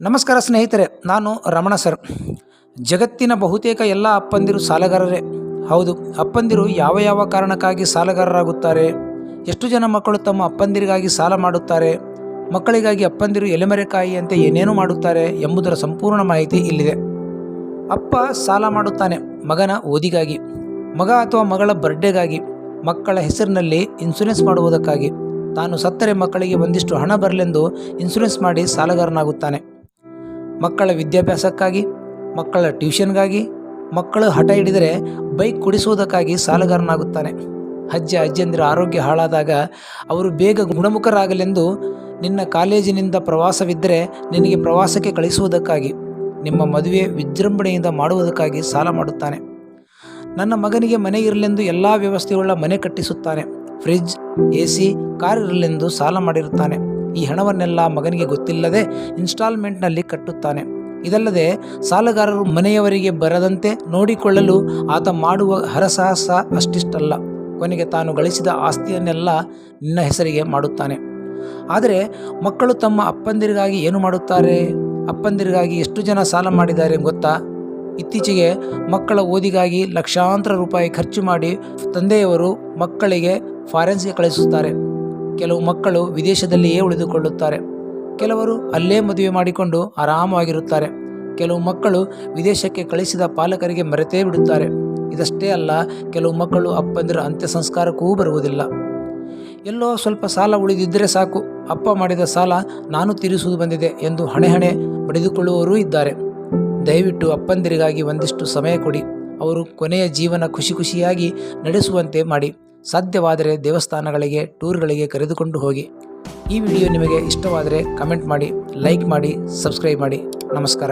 ನಮಸ್ಕಾರ ಸ್ನೇಹಿತರೆ, ನಾನು ರಮಣ ಸರ್. ಜಗತ್ತಿನ ಬಹುತೇಕ ಎಲ್ಲ ಅಪ್ಪಂದಿರು ಸಾಲಗಾರರೇ. ಹೌದು, ಅಪ್ಪಂದಿರು ಯಾವ ಯಾವ ಕಾರಣಕ್ಕಾಗಿ ಸಾಲಗಾರರಾಗುತ್ತಾರೆ? ಎಷ್ಟು ಜನ ಮಕ್ಕಳು ತಮ್ಮ ಅಪ್ಪಂದಿರಿಗಾಗಿ ಸಾಲ ಮಾಡುತ್ತಾರೆ? ಮಕ್ಕಳಿಗಾಗಿ ಅಪ್ಪಂದಿರು ಎಲೆಮರೆಕಾಯಿಯಂತೆ ಏನೇನು ಮಾಡುತ್ತಾರೆ ಎಂಬುದರ ಸಂಪೂರ್ಣ ಮಾಹಿತಿ ಇಲ್ಲಿದೆ. ಅಪ್ಪ ಸಾಲ ಮಾಡುತ್ತಾನೆ, ಮಗನ ಓದಿಗಾಗಿ. ಮಗ ಅಥವಾ ಮಗಳ ಬರ್ಡೇಗಾಗಿ ಮಕ್ಕಳ ಹೆಸರಿನಲ್ಲಿ ಇನ್ಸುರೆನ್ಸ್ ಮಾಡುವುದಕ್ಕಾಗಿ. ತಾನು ಸತ್ತರೆ ಮಕ್ಕಳಿಗೆ ಒಂದಿಷ್ಟು ಹಣ ಬರಲೆಂದು ಇನ್ಸುರೆನ್ಸ್ ಮಾಡಿ ಸಾಲಗಾರನಾಗುತ್ತಾನೆ. ಮಕ್ಕಳ ವಿದ್ಯಾಭ್ಯಾಸಕ್ಕಾಗಿ, ಮಕ್ಕಳ ಟ್ಯೂಷನ್ಗಾಗಿ, ಮಕ್ಕಳು ಹಠ ಹಿಡಿದರೆ ಬೈಕ್ ಕುಡಿಸುವುದಕ್ಕಾಗಿ ಸಾಲಗಾರನಾಗುತ್ತಾನೆ. ಅಜ್ಜ ಅಜ್ಜಂದಿರ ಆರೋಗ್ಯ ಹಾಳಾದಾಗ ಅವರು ಬೇಗ ಗುಣಮುಖರಾಗಲೆಂದು ನಿನ್ನ ಕಾಲೇಜಿನಿಂದ ಪ್ರವಾಸವಿದ್ದರೆ ನಿನಗೆ ಪ್ರವಾಸಕ್ಕೆ ಕಳಿಸುವುದಕ್ಕಾಗಿ, ನಿಮ್ಮ ಮದುವೆ ವಿಜೃಂಭಣೆಯಿಂದ ಮಾಡುವುದಕ್ಕಾಗಿ ಸಾಲ ಮಾಡುತ್ತಾನೆ. ನನ್ನ ಮಗನಿಗೆ ಮನೆ ಇರಲೆಂದು ಎಲ್ಲ ವ್ಯವಸ್ಥೆಯುಳ್ಳ ಮನೆ ಕಟ್ಟಿಸುತ್ತಾನೆ. ಫ್ರಿಜ್ ಎ ಸಿ, ಕಾರ್ ಇರಲೆಂದು ಸಾಲ ಮಾಡಿರುತ್ತಾನೆ. ಈ ಹಣವನ್ನೆಲ್ಲ ಮಗನಿಗೆ ಗೊತ್ತಿಲ್ಲದೆ ಇನ್ಸ್ಟಾಲ್ಮೆಂಟ್ನಲ್ಲಿ ಕಟ್ಟುತ್ತಾನೆ. ಇದಲ್ಲದೆ ಸಾಲಗಾರರು ಮನೆಯವರಿಗೆ ಬರದಂತೆ ನೋಡಿಕೊಳ್ಳಲು ಆತ ಮಾಡುವ ಹರಸಾಹಸ ಅಷ್ಟಿಷ್ಟಲ್ಲ. ಕೊನೆಗೆ ತಾನು ಗಳಿಸಿದ ಆಸ್ತಿಯನ್ನೆಲ್ಲ ನಿನ್ನ ಹೆಸರಿಗೆ ಮಾಡುತ್ತಾನೆ. ಆದರೆ ಮಕ್ಕಳು ತಮ್ಮ ಅಪ್ಪಂದಿರಿಗಾಗಿ ಏನು ಮಾಡುತ್ತಾರೆ? ಅಪ್ಪಂದಿರಿಗಾಗಿ ಎಷ್ಟು ಜನ ಸಾಲ ಮಾಡಿದ್ದಾರೆ ಗೊತ್ತಾ? ಇತ್ತೀಚೆಗೆ ಮಕ್ಕಳ ಓದಿಗಾಗಿ ಲಕ್ಷಾಂತರ ರೂಪಾಯಿ ಖರ್ಚು ಮಾಡಿ ತಂದೆಯವರು ಮಕ್ಕಳಿಗೆ ಫಾರೆನ್ಸ್ಗೆ ಕಳಿಸುತ್ತಾರೆ. ಕೆಲವು ಮಕ್ಕಳು ವಿದೇಶದಲ್ಲಿಯೇ ಉಳಿದುಕೊಳ್ಳುತ್ತಾರೆ. ಕೆಲವರು ಅಲ್ಲೇ ಮದುವೆ ಮಾಡಿಕೊಂಡು ಆರಾಮವಾಗಿರುತ್ತಾರೆ. ಕೆಲವು ಮಕ್ಕಳು ವಿದೇಶಕ್ಕೆ ಕಳಿಸಿದ ಪಾಲಕರಿಗೆ ಮರೆತೇ ಬಿಡುತ್ತಾರೆ. ಇದಷ್ಟೇ ಅಲ್ಲ, ಕೆಲವು ಮಕ್ಕಳು ಅಪ್ಪಂದಿರ ಅಂತ್ಯ ಸಂಸ್ಕಾರಕ್ಕೂ ಬರುವುದಿಲ್ಲ. ಎಲ್ಲೋ ಸ್ವಲ್ಪ ಸಾಲ ಉಳಿದಿದ್ದರೆ ಸಾಕು. ಅಪ್ಪ ಮಾಡಿದ ಸಾಲ ನಾನು ತೀರಿಸುವುದು ಬಂದಿದೆ ಎಂದು ಹಣೆ ಹಣೆ ಬಡಿದುಕೊಳ್ಳುವವರೂ ಇದ್ದಾರೆ. ದಯವಿಟ್ಟು ಅಪ್ಪಂದಿರಿಗಾಗಿ ಒಂದಿಷ್ಟು ಸಮಯ ಕೊಡಿ. ಅವರು ಕೊನೆಯ ಜೀವನ ಖುಷಿ ಖುಷಿಯಾಗಿ ನಡೆಸುವಂತೆ ಮಾಡಿ. ಸಾಧ್ಯವಾದರೆ ದೇವಸ್ಥಾನಗಳಿಗೆ, ಟೂರ್ಗಳಿಗೆ ಕರೆದುಕೊಂಡು ಹೋಗಿ. ಈ ವಿಡಿಯೋ ನಿಮಗೆ ಇಷ್ಟವಾದರೆ ಕಮೆಂಟ್ ಮಾಡಿ, ಲೈಕ್ ಮಾಡಿ, ಸಬ್ಸ್ಕ್ರೈಬ್ ಮಾಡಿ. ನಮಸ್ಕಾರ.